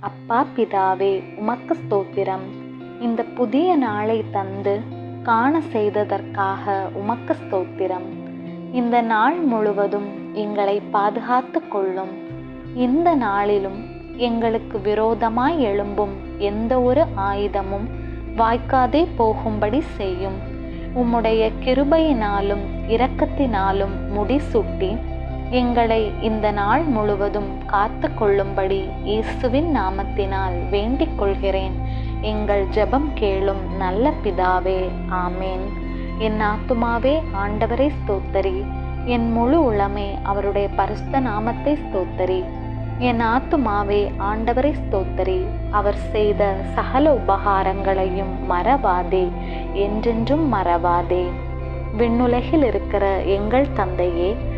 அப்பா பிதாவே உமக்கு ஸ்தோத்திரம். இந்த புதிய நாளை தந்து காண செய்ததற்காக உமக்கு ஸ்தோத்திரம். இந்த நாள் முழுவதும் எங்களை பாதுகாத்து கொள்ளும். இந்த நாளிலும் எங்களுக்கு விரோதமாய் எழும்பும் எந்த ஒரு ஆயுதமும் வாய்க்காதே போகும்படி செய்யும். உம்முடைய கிருபையினாலும் இரக்கத்தினாலும் முடிசூட்டி எங்களை இந்த நாள் முழுவதும் காத்து கொள்ளும்படி இயேசுவின் நாமத்தினால் வேண்டிக் கொள்கிறேன் எங்கள் ஜெபம் கேளும் நல்ல பிதாவே ஆமேன். என் ஆத்துமாவே ஆண்டவரை ஸ்தோத்தரி. என் முழு உளமே அவருடைய பரிசுத்த நாமத்தை ஸ்தோத்தரி. என் ஆத்துமாவே ஆண்டவரை ஸ்தோத்தரி. அவர் செய்த சகல உபகாரங்களையும் மறவாதே என்றென்றும் மறவாதே. விண்ணுலகில் இருக்கிற எங்கள் தந்தையே